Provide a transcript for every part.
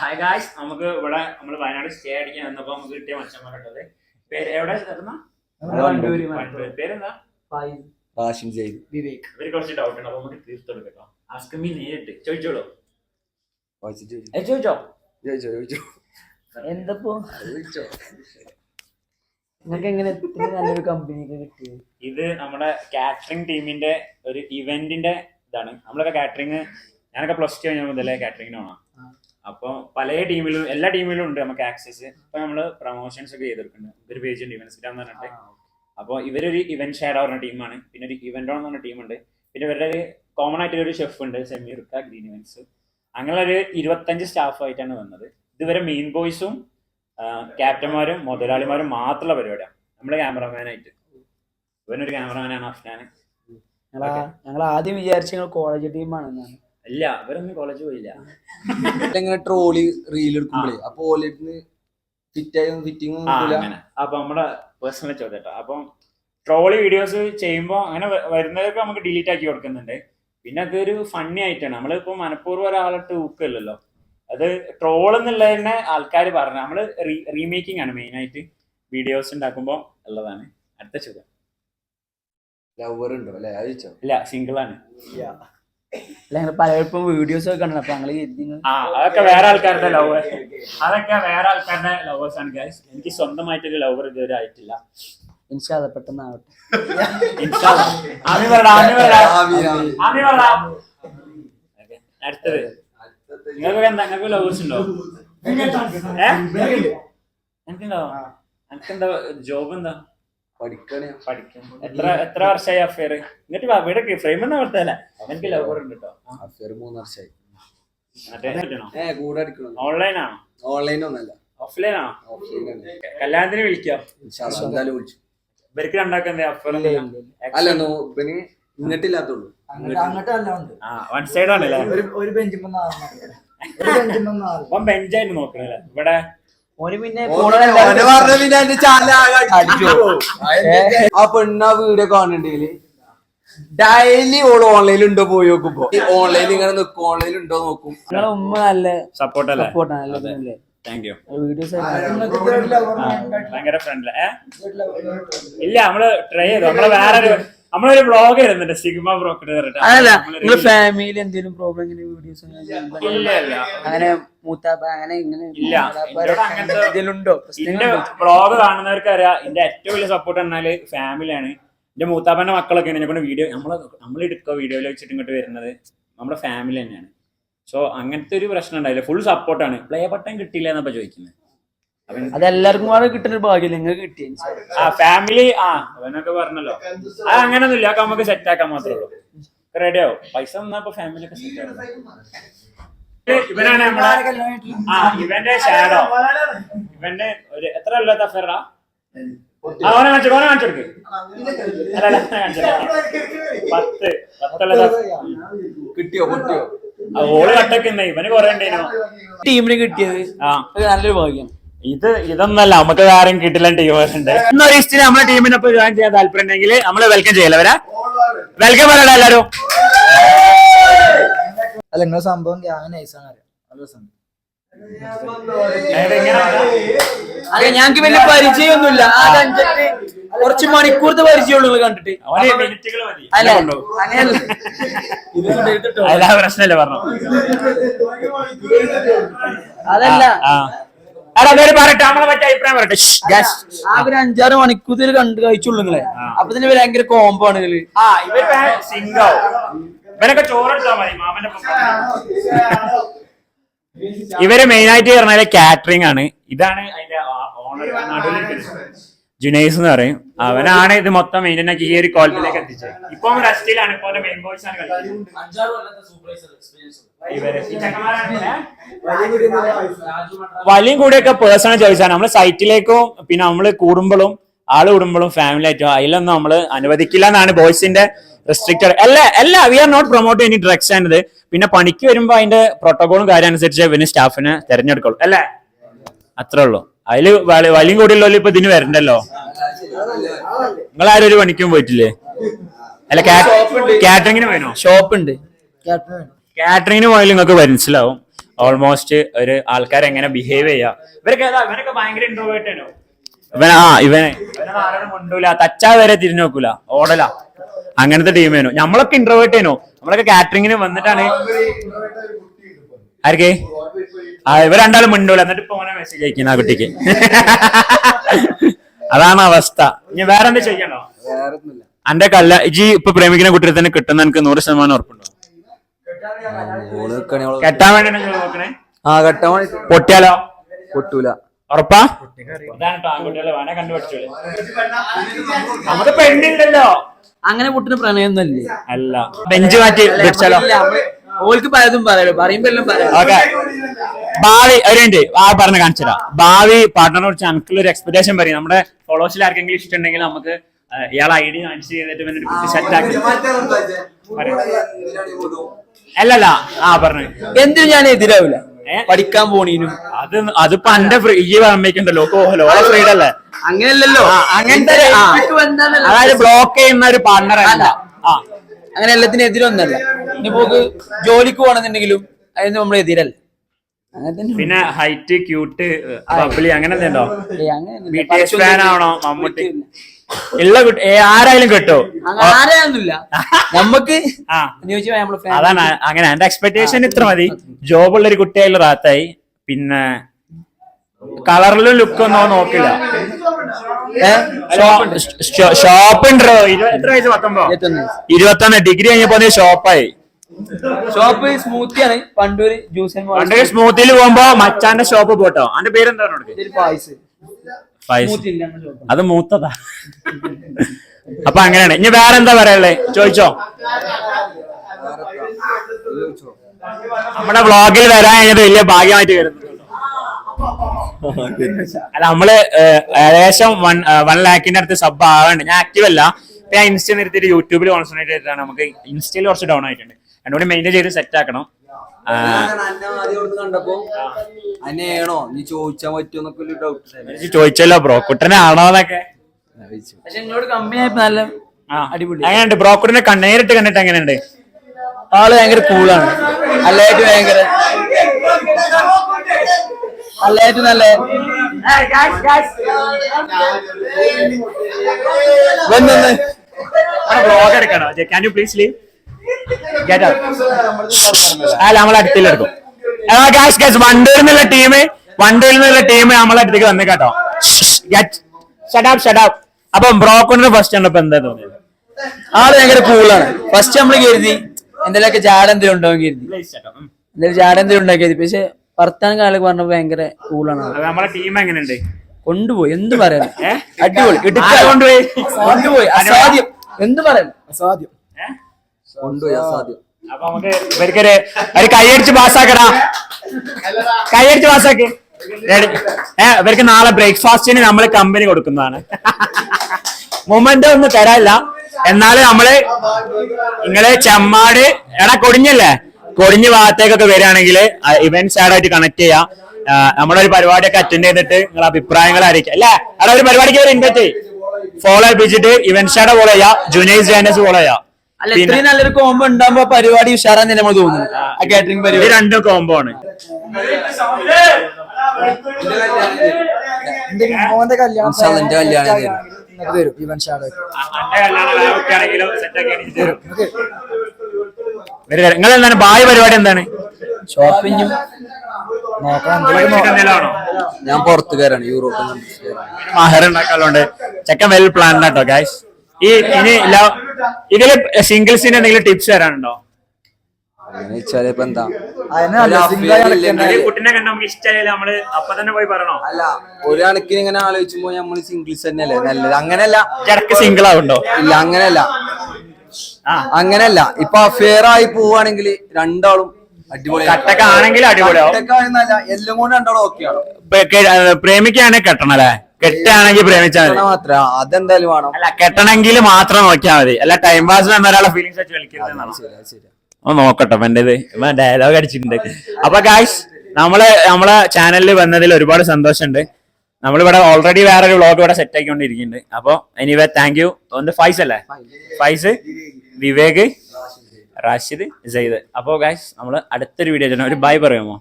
Hi guys നമുക്ക് ഇവിടെ നമ്മൾ വയനാട് സ്റ്റേ അടിക്കാൻ വന്നപ്പോ നമുക്ക് കിട്ടിയ മച്ചന്മാരുണ്ടത്. പേര് എവിടെ. പേരെന്താ? റാഷിൻ ചെയ്ത് വിവേക്. ഇവർ കുറച്ച് ഡൗട്ട് ഉണ്ട് അപ്പൊ നമുക്ക് തീർത്തു കൊടുക്കാം ആസ്കമി നേരിട്ട്. ചോദിച്ചോളൂ. ചോദിച്ചോ? ചോദിച്ചോ ചോദിച്ചോ. എന്തപ്പോ? ചോദിച്ചോ. നിങ്ങൾക്ക് എങ്ങനെ ഇത്ര നല്ലൊരു കമ്പനി ഒക്കെ കിട്ടിയത്? ഇത് നമ്മുടെ കാറ്ററിംഗ് ടീമിന്റെ ഒരു ഇവന്റിന്റെ ഇതാണ്. നമ്മളൊക്കെ കാറ്ററിംഗ് ഞാനൊക്കെ പ്ലസ് ടു കഴിഞ്ഞ മുതലേ കാറ്ററിംഗിന് അപ്പൊ പല ടീമിലും എല്ലാ ടീമിലും ഉണ്ട് നമുക്ക് ആക്സസ് ഇപ്പൊ നമ്മൾ പ്രൊമോഷൻസ് ഒക്കെ ചെയ്തെടുക്കുന്നുണ്ട് ഒരു പേജ് ഉണ്ട് ഇവൻസ് എന്ന് പറഞ്ഞിട്ട്. അപ്പോൾ ഇവരൊരു ഇവന്റ് ഷെയർ പറഞ്ഞ ടീമാണ്. പിന്നെ ഒരു ഇവന്റ് എന്ന് പറഞ്ഞ ടീമുണ്ട് പിന്നെ ഇവരുടെ ഒരു കോമൺ ആയിട്ടുള്ള ഒരു ഷെഫ് ഉണ്ട് സെമീർക്ക ഗ്രീൻ ഇവന്റ്സ് അങ്ങനെ ഒരു ഇരുപത്തഞ്ച് സ്റ്റാഫ് ആയിട്ടാണ് വന്നത്. ഇതുവരെ മെയിൻ ബോയ്സും ക്യാപ്റ്റന്മാരും മുതലാളിമാരും മാത്രമുള്ള പരിപാടിയാണ്. നമ്മുടെ ക്യാമറമാനായിട്ട് ഇവനൊരു ക്യാമറമാനാണ് അഫ്നാൻ. ഞങ്ങൾ ആദ്യം വിചാരിച്ചു കോളേജ് ടീമാണെന്നാണ് ഇല്ല ഇവരൊന്നും കോളേജ് പോയില്ല. ഇങ്ങനെ ട്രോളി റീൽ എടുക്കുമ്പോഴേ അപ്പൊ ഓലിന് ഫിറ്റായി ഫിറ്റിംഗ് അപ്പൊ നമ്മുടെ പേഴ്സണൽ ചോദ്യം അപ്പം ട്രോളി വീഡിയോസ് ചെയ്യുമ്പോൾ അങ്ങനെ വരുന്നതൊക്കെ നമുക്ക് ഡിലീറ്റ് ആക്കി കൊടുക്കുന്നുണ്ട്. പിന്നെ അതൊരു ഫണ്ണി ആയിട്ടാണ്. നമ്മളിപ്പോ മനഃപൂർവം ഒരാളിട്ട് ഊക്കല്ലോ അത് ട്രോൾ എന്നുള്ളതിനെ ആൾക്കാർ പറഞ്ഞു നമ്മൾ റീമേക്കിംഗ് ആണ് മെയിൻ ആയിട്ട് വീഡിയോസ് ഉണ്ടാക്കുമ്പോൾ ഉള്ളതാണ്. അടുത്ത ചോദ്യം. ലവർ ഉണ്ടോ? അല്ലെ? ഇല്ല സിംഗിൾ ആണ്. അല്ല? ഞങ്ങൾ പലപ്പോഴും വീഡിയോസ് ഒക്കെ കണ്ടു അപ്പൊ ഞങ്ങൾ ആ അതൊക്കെ വേറെ ആൾക്കാരുടെ ലവ് അതൊക്കെ വേറെ ആൾക്കാരുടെ ലവേഴ്സ് ആണ് ഗൈസ് എനിക്ക് സ്വന്തമായിട്ടൊരു ലവർ ഇതുവരെ ആയിട്ടില്ല. ഇൻഷാല്ല പെട്ടെന്നാവട്ടെ ഇൻഷാ അല്ലാ. ആമി പറടാ, ആമി പറടാ. ആമി, പറടാ. Okay. അടുത്തത്. നിങ്ങൾക്ക് എന്താ? നിങ്ങൾക്ക് ലവേഴ്സ് ഉണ്ടോ? ഏ? എനിക്കുണ്ടോ എനിക്കെന്താ ജോബ് എന്താ? എത്ര എത്ര വർഷമായി അഫയർ എന്നിട്ട് വാ, ഇവിടെ ഫ്രെയിം ഒന്നും കൊടുത്തല്ല എനിക്ക് ലവർ ഉണ്ട് കേട്ടോ അഫയർ മൂന്ന് വർഷമായി. ഏ കൂടെ അടിക്കണം ഓൺലൈൻ ആണോ? ഓൺലൈൻ ഒന്നല്ല. ഓഫ്ലൈൻ ആണോ? ഓഫ്ലൈൻ കല്യാണത്തിന് വിളിക്കാം? എന്തായാലും വിളിച്ചു. ഇവർക്ക് രണ്ടാക്കും എന്താ അഫയർ അല്ല ഇവന് ഇങ്ങട്ടില്ലാത്തുള്ളൂ അങ്ങോട്ടല്ല ഉണ്ട്. ആ വൺ സൈഡ് ആണല്ലേ? ഒരു ഒരു ബെഞ്ചിമ്മ ഒരു ബെഞ്ചിമ്മ അപ്പം ബെഞ്ചായിട്ട് നോക്കണല്ലേ? ഇവിടെ ഓന് പിന്നെ. ആ പെണ്ണ വീഡിയോ കാണണ്ടെങ്കിൽ ഡെയിലി ഓൾ ഓൺലൈനിൽ ഉണ്ടോ പോയി നോക്കുമ്പോ? ഓൺലൈനിൽ ഇങ്ങനെ നിക്കും ഓൺലൈനിൽ ഉണ്ടോ നോക്കും. നിങ്ങളെ ഉമ്മ നല്ല സപ്പോർട്ട് അല്ലേ? സപ്പോർട്ടാണ് നല്ല താങ്ക് യു വീഡിയോസ് ഭയങ്കര ഫ്രണ്ട്ലി ഏ? ഇല്ല നമ്മൾ ട്രൈ ചെയ്തു. നമ്മൾ വേറൊരു നമ്മളൊരു വ്ളോഗ് ഇരുന്നുണ്ട് സിഗ്മ ബ്രോക്കറ്റ് അതല്ല നിങ്ങളെ ഫാമിലി എന്തെങ്കിലും പ്രോബ്ലം ഇങ്ങനെ വീഡിയോസ് അങ്ങനെ മൂത്താപ്പ അങ്ങനെ ഇങ്ങനെ എന്റെ വ്ളോഗ് കാണുന്നവർക്ക് അറിയാം എന്റെ ഏറ്റവും വലിയ സപ്പോർട്ട് പറഞ്ഞാൽ ഫാമിലിയാണ് എന്റെ മൂത്താപ്പന്റെ മക്കളൊക്കെ എന്നെ കൊണ്ട് വീഡിയോ നമ്മൾ നമ്മൾ എടുക്കുക വീഡിയോയിൽ വെച്ചിട്ട് ഇങ്ങോട്ട് വരുന്നത്. നമ്മുടെ ഫാമിലി തന്നെയാണ്. സോ അങ്ങനത്തെ ഒരു പ്രശ്നം ഉണ്ടായില്ല. ഫുൾ സപ്പോർട്ടാണ് പ്ലേ ബട്ടൺ കിട്ടിയില്ല എന്നപ്പോ ചോദിക്കുന്നത്. അതെല്ലാവർക്കും കൂടെ കിട്ടുന്ന ഒരു ഭാഗ്യം നിങ്ങൾക്ക് കിട്ടി ആ ഫാമിലി ആ അവനൊക്കെ പറഞ്ഞല്ലോ. അത് അങ്ങനൊന്നുമില്ല അതൊക്കെ നമുക്ക് സെറ്റ് ആക്കാൻ മാത്രമേ ഉള്ളൂ. റെഡി ആവും. പൈസ വന്നപ്പോ ഫാമിലി ഒക്കെ സെറ്റ് ആവും ഇവനാണ് നമ്മളെ ആ ഇവന്റെ ഷാഡോ ഇവന്റെ ഒരു എത്ര കൊല്ലത്തെ അഫയറാ അവനെ കാണിച്ചു അവനെ കാണിച്ചു കൊടുക്ക് അല്ല പത്ത് പത്തുള്ളത് കിട്ടിയോ കിട്ടിയോ ഓൾ കട്ടക്കുന്ന ഇവന് കൊറേ ഉണ്ടായിരുന്നു ടീമിന് കിട്ടിയത്. ആ. നല്ലൊരു ഭാഗ്യം. ഇത് ഇതൊന്നല്ല നമുക്ക് ആരും കിട്ടില്ല ടീമുണ്ട് ഇന്നൊരു ഇഷ്ടം നമ്മളെ ടീമിനൊപ്പം ജോയിൻ ചെയ്യാൻ താല്പര്യം ഉണ്ടെങ്കിൽ നമ്മൾ വെൽക്കം ചെയ്യല വരാ? വെൽക്കം പറയടാ എല്ലാരും. അല്ല നിങ്ങളെ സംഭവം ഞങ്ങക്ക് ഞങ്ങൾക്ക് വലിയ പരിചയമൊന്നുമില്ല. ആ കണ്ടിട്ട് കുറച്ച് മണിക്കൂറത്തെ പരിചയമുള്ളൂ കണ്ടിട്ട്. അല്ല. അങ്ങനെയല്ല. പറഞ്ഞു അതല്ല. എടാ പേര് പറയട്ടെ നമ്മളെ പറ്റിയ അഭിപ്രായം പറയട്ടെ. അഞ്ചാറ് മണിക്കൂർ കണ്ട് കഴിച്ചുള്ളൂ നിങ്ങളെ അപ്പൊ തന്നെ ഭയങ്കര കോംബോ ആണ് ഇതിൽ. ആ ഇവർ സിംഗാവും. ഇവരൊക്കെ ചോറെടുത്താ മതി മാമന്റെ ഇവർ മെയിൻ ആയിട്ട് പറഞ്ഞാൽ കാറ്ററിംഗ് ആണ്. ഇതാണ് അതിന്റെ ഓണർ ജുനൈസ് എന്ന് പറയും. അവനാണ് ഇത് മൊത്തം മെയിൻ ആക്കി ഈ ഒരു ക്വാളിറ്റിയിലേക്ക് എത്തിച്ചത്. ഇപ്പൊ റസ്റ്റിലാണ് ഇപ്പൊ മെയിൻ ബോയ്സ് ആണ്? വലിയും കൂടിയൊക്കെ പേഴ്സണൽ ചോയ്സാണ് നമ്മൾ സൈറ്റിലേക്കും പിന്നെ നമ്മൾ കൂടുമ്പോഴും ആൾ കൂടുമ്പോഴും ഫാമിലി ആയിട്ടും അതിലൊന്നും നമ്മൾ അനുവദിക്കില്ല എന്നാണ് ബോയ്സിന്റെ റെസ്ട്രിക്റ്റഡ് അല്ല അല്ല we are not promote any drugs ആണിത്. പിന്നെ പണിക്ക് വരുമ്പോ അതിന്റെ പ്രോട്ടോകോളും കാര്യം അനുസരിച്ച് പിന്നെ സ്റ്റാഫിനെ തെരഞ്ഞെടുക്കുള്ളൂ. അല്ലേ? അത്രേ ഉള്ളൂ. അതിൽ വലിയ കൂടിയുള്ളവര് ഇപ്പൊ ഇതിന് വരണ്ടല്ലോ? നിങ്ങൾ ആരും ഒരു പണിക്കും പോയിട്ടില്ലേ? അല്ല കാറ്ററിങ്ങിന് പോയിനോ ഷോപ്പ് ഉണ്ട്. കാറ്ററിങ്ങിന് പോയാലും നിങ്ങൾക്ക് മനസ്സിലാവും. ഓൾമോസ്റ്റ് ഒരു ആൾക്കാർ എങ്ങനെ ബിഹേവ് ചെയ്യാ. ഇവരൊക്കെ ഇവരൊക്കെ ഭയങ്കര ഇൻട്രോവേർട്ട് ആണോ? ഇവൻ ആ ഇവനെ. ആരോടും കൊണ്ടൂല തച്ചാ വരെ തിരിഞ്ഞു നോക്കൂല. ഓടല. അങ്ങനത്തെ ടീം വേണോ നമ്മളൊക്കെ ഇൻട്രോവേർട്ട് നമ്മളൊക്കെ കാറ്ററിങ്ങിന് വന്നിട്ടാണ് ആർക്കേ? ആ ഇവർ രണ്ടാളും മിണ്ടൂല. എന്നിട്ട് ഇപ്പൊ ഓനെ മെസ്സേജ് അയക്കുന്ന ആ കുട്ടിക്ക്. അതാണ് അവസ്ഥ. ഇനി വേറെ എന്താ ചെയ്യണോ അന്റെ കല്ല ഇജി ഇപ്പൊ പ്രേമിക്കുന്ന കുട്ടിയെ തന്നെ കിട്ടുന്ന എനിക്ക് നൂറ് ശതമാനം ഉറപ്പുണ്ടോ? കെട്ടാൻ വേണ്ടിയാണ് നോക്കണേ. ആ കെട്ടാൻ വേണ്ടി പൊട്ടിയാലോ? പൊട്ടൂല. ഉറപ്പാ? നമുക്ക് പെണ്ണില്ലല്ലോ അങ്ങനെ പൊട്ടിന് പ്രണയമൊന്നുമല്ലേ അല്ല. ബെഞ്ച് മാറ്റി പിടിച്ചാലോ? ഓൾക്ക് പലതും പറയാലോ പറയുമ്പോ എല്ലാം പറയാം ഓക്കെ. ഭാവി അവരുണ്ട് ആ പറഞ്ഞ കാണിച്ചതാ ഭാവി പാർട്ട്ണറെ കുറിച്ച് എനിക്കുള്ള ഒരു എക്സ്പെക്ടേഷൻ പറയും. നമ്മുടെ ഫോളോവേഴ്സിൽ ആർക്കെങ്കിലും ഇഷ്ടമുണ്ടെങ്കിൽ നമുക്ക് ഇയാൾ ഇയാളെ ഐ ഡി കാണിച്ച് ചെയ്തിട്ട് പിന്നെ ഒരു സെറ്റ് ആക്കി. അല്ലല്ല ആ പറഞ്ഞു. എന്തിനും ഞാൻ എതിരാവില്ല പഠിക്കാൻ പോണീനും. അത് അതിപ്പോ എന്റെ ഫ്രീ ഈ അമ്മയ്ക്കുണ്ടല്ലോ ലോക ഫ്രീഡ് അല്ലേ അങ്ങനെയല്ലല്ലോ. അങ്ങനത്തെ ആ. അതായത് ബ്ലോക്ക് ചെയ്യുന്ന ഒരു പാർട്ണർ അല്ല. ആ. അങ്ങനെ എല്ലാത്തിനും എതിരൊന്നല്ല ഇനിയിപ്പോ ജോലിക്ക് പോകണമെന്നുണ്ടെങ്കിലും അതിന് നമ്മൾ എതിരല്ല. പിന്നെ ഹൈറ്റ് ക്യൂട്ട് ബബ്ലി അങ്ങനെ എന്തുണ്ടോ ഏയ് അങ്ങനെയൊന്നുമില്ല. ബി ടി എസ് പഠിച്ചൊന്നും ഫാൻ ആവണോ. മമ്മൂട്ടി? ഉള്ള ആരായാലും കേട്ടോ. ആരായൊന്നുമില്ല. നമുക്ക് അതാണ് അങ്ങനെ. എന്റെ എക്സ്പെക്ടേഷൻ ഇത്ര മതി. ജോബ് ഉള്ള ഒരു കുട്ടിയായാലും റാത്തായി. പിന്നെ കളറിലും ലുക്കൊന്നും നോക്കില്ല. ഏ? ഷോപ്പ് ഉണ്ടോ. ഇരുപത്തി വയസ്സ് പത്തൊമ്പോ ഇരുപത്തൊന്ന് ഡിഗ്രി കഴിഞ്ഞപ്പോ ഷോപ്പായി ഷോപ്പ് സ്മൂത്തിയാണ് പണ്ടൂര് ജ്യൂസ് പണ്ട് സ്മൂത്തിൽ പോകുമ്പോ മച്ചാന്റെ ഷോപ്പ് പോട്ടോ. അന്റെ പേരെന്താ പായസ്. അത് മൂത്തതാ. അപ്പൊ അങ്ങനെയാണ്. ഇനി വേറെ എന്താ പറയാനുള്ളേ? ചോദിച്ചോ? നമ്മുടെ വ്ളോഗിൽ വരാൻ കഴിഞ്ഞത് വലിയ ഭാഗ്യമായിട്ട് വരുന്നു അല്ല നമ്മൾ ഏകദേശം വൺ വൺ ലാക്കിന്റെ അടുത്ത് സബ് ആവാണ്ട് ഞാൻ ആക്റ്റീവ് അല്ല. ഞാൻ ഇൻസ്റ്റ നിർത്തിയിട്ട് യൂട്യൂബിൽ കോൺസെൻട്രേറ്റ് ചെയ്തിട്ടാണ്. നമുക്ക് ഇൻസ്റ്റയിൽ കുറച്ച് ഡൗൺ ആയിട്ടുണ്ട്. എന്നോട് മെയിന്റെയിൻ ചെയ്ത് സെറ്റ് ആക്കണം. ആ, അന്നെ ആദ്യം അവിടുന്ന് കണ്ടപ്പോ അന്നെയാണോ നീ ചോദിച്ചാൻ പറ്റുമെന്നൊക്കെ ഒരു ഡൗട്ട് എനിക്ക് ചോദിച്ചല്ലോ ബ്രോ കുട്ടനെ ആണോ എന്നൊക്കെ. പക്ഷെ എന്നോട് കമ്പനി ആയപ്പോ നല്ല ആ. അടിപൊളി. അങ്ങനെയുണ്ട് ബ്രോക്കുട്ടിനെ നേരിട്ട് കണ്ടിട്ട് എങ്ങനെയുണ്ട്? ആൾ ഭയങ്കര കൂളാണ് അല്ലായിട്ട് ഭയങ്കര അല്ലായിട്ട് നല്ല വന്നു ബ്ലോഗ് എടുക്കണോ? ക്യാൻ യു പ്ലീസ് ലീവ് അല്ല നമ്മളെ അടുത്തിലെടുക്കും ഗാസ് ഗാസ് വണ്ടൂരിൽ നിന്നുള്ള ടീം വണ്ടൂരിൽ നിന്നുള്ള ടീം നമ്മളെ അടുത്തേക്ക് വന്നു കേട്ടോ. ഷഡാപ്പ് ഷഡാപ്പ് അപ്പൊ ബ്രോക്കുണ്ടിന് ഫസ്റ്റ് കണ്ടപ്പോ എന്താ തോന്നിയത്? ആൾ ഭയങ്കര കൂളാണ് ഫസ്റ്റ് നമ്മൾ കരുതി എന്തെങ്കിലുമൊക്കെ ജാട എന്തെങ്കിലും ഉണ്ടാവും കരുതി. എന്തെങ്കിലും ജാട എന്തെങ്കിലും ഉണ്ടാക്കി കരുതി. പക്ഷെ വർത്താനം കാലൊക്കെ പറഞ്ഞപ്പോ ഭയങ്കര കൂളാണ് നമ്മളെ ടീം എങ്ങനെയുണ്ട്? കൊണ്ടുപോയി എന്ത് പറയാൻ? അടിപൊളി കൊണ്ടുപോയി? കൊണ്ടുപോയി അസാധ്യം. എന്ത് പറയാൻ അസാധ്യം? കൊണ്ടുപോയി അസാധ്യം അപ്പൊ നമുക്ക് ഇവർക്കൊരു ഒരു കൈയടിച്ച് പാസ്സാക്കടാ. കൈയടിച്ച് പാസ്സാക്കി. ഏഹ് ഇവർക്ക് നാളെ ബ്രേക്ക്ഫാസ്റ്റിന് നമ്മൾ കമ്പനി കൊടുക്കുന്നതാണ്. മൊമെന്റ് ഒന്നും തരാനില്ല. എന്നാലും നമ്മൾ നിങ്ങൾ ചെമ്മാട് എടാ കൊടിഞ്ഞല്ലേ? കൊടിഞ്ഞ ഭാഗത്തേക്കൊക്കെ വരികയാണെങ്കിൽ ഇവന്റ് ആയിട്ട് കണക്ട് ചെയ്യാം. നമ്മളൊരു ഒരു പരിപാടിയൊക്കെ അറ്റൻഡ് ചെയ്തിട്ട് നിങ്ങളുടെ അഭിപ്രായങ്ങൾ അറിയിക്കാം അല്ലേ? അവിടെ ഒരു പരിപാടിക്ക് ഇൻവൈറ്റ് ഫോളോ ചെയ്യിപ്പിച്ചിട്ട് ഇവന്റ് ആടെ ഫോളോ ചെയ്യാം. ജുനൈസ് ജാനസ് ഫോളോ ചെയ്യാം. അല്ല ഇത്രയും നല്ലൊരു കോംബോ ഉണ്ടാകുമ്പോ പരിപാടി ഉഷാറാന്ന് നമ്മൾ തോന്നുന്നു. ആ കാറ്ററിംഗ് പരിപാടി. രണ്ടും കോംബോ ആണ്. മോന്റെ കല്യാണം എന്റെ കല്യാണം തരും. ഇങ്ങോട്ട് തരും ഇവൻ ഷാഡോ നിങ്ങൾ എന്താണ് ഭാവി പരിപാടി എന്താണ്? ഷോപ്പിംഗും ഞാൻ പുറത്തുകാരാണ് യൂറോപ്പിൽ. മഹർ ഉണ്ടാക്കാറുണ്ട് ചെക്കൻ വെൽ പ്ലാൻ ആട്ടോ ഗൈസ് ഈ ഇനി ലവ് ഇതിൽ സിംഗിൾസിന് എന്തെങ്കിലും ടിപ്സ് തരാനുണ്ടോ? വെച്ചാൽ ഇപ്പൊ എന്താ? കുട്ടിനെ കണ്ട നമുക്ക് ഇഷ്ടമായില്ല നമ്മൾ അപ്പൊ തന്നെ പോയി പറയണോ? അല്ല ഒരു കണക്കിന് ഇങ്ങനെ ആലോചിക്കുമ്പോ നമ്മൾ സിംഗിൾസ് തന്നെയല്ലേ? നല്ലത്. അങ്ങനെയല്ല. ഇടയ്ക്ക് സിംഗിൾ ആവുണ്ടോ? ഇല്ല അങ്ങനെയല്ല. അങ്ങനെയല്ല. ഇപ്പൊ അഫെയർ ആയി പോവാണെങ്കിൽ രണ്ടാളും അടിപൊളി കട്ടൊക്കെ ആണെങ്കിലും അടിപൊളിയാവും എല്ലാം കൊണ്ട് രണ്ടാളും ഓക്കെയാണ് പ്രേമിക്കാണെങ്കിൽ കെട്ടണം അല്ലെ കെട്ടുകയാണെങ്കിൽ പ്രേമിച്ചാൽ മതി. മാത്രം അതെന്തായാലും വേണം. അല്ല കെട്ടണമെങ്കിൽ മാത്രം നോക്കിയാൽ മതി. അല്ല ടൈം പാസ് ഒരാളെ ഫീലിംഗ്സ് വെച്ച് കളിക്കരുത് എന്നാണ്. ശരി ശരി. ഒന്ന് നോക്കട്ടെ എന്റെ എന്റേത്. ഡയലോഗ് അടിച്ചിട്ടുണ്ട്. അപ്പൊ ഗായ്സ് നമ്മൾ നമ്മളെ ചാനലിൽ വന്നതിൽ ഒരുപാട് സന്തോഷമുണ്ട്. നമ്മളിവിടെ ഓൾറെഡി വേറൊരു വ്ളോഗ് ഇവിടെ സെറ്റ് ആക്കിക്കൊണ്ടിരിക്കുന്നുണ്ട്. അപ്പൊ എനിവേ താങ്ക് യു ഒന്ന് ഫൈസ് അല്ലേ? ഫൈസ് വിവേക് റാഷിദ് സെയ്ദ്. അപ്പോ ഗായ്സ് നമ്മൾ അടുത്തൊരു വീഡിയോ ചെയ്യണം ഒരു ബൈ പറയുമോ?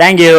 Thank you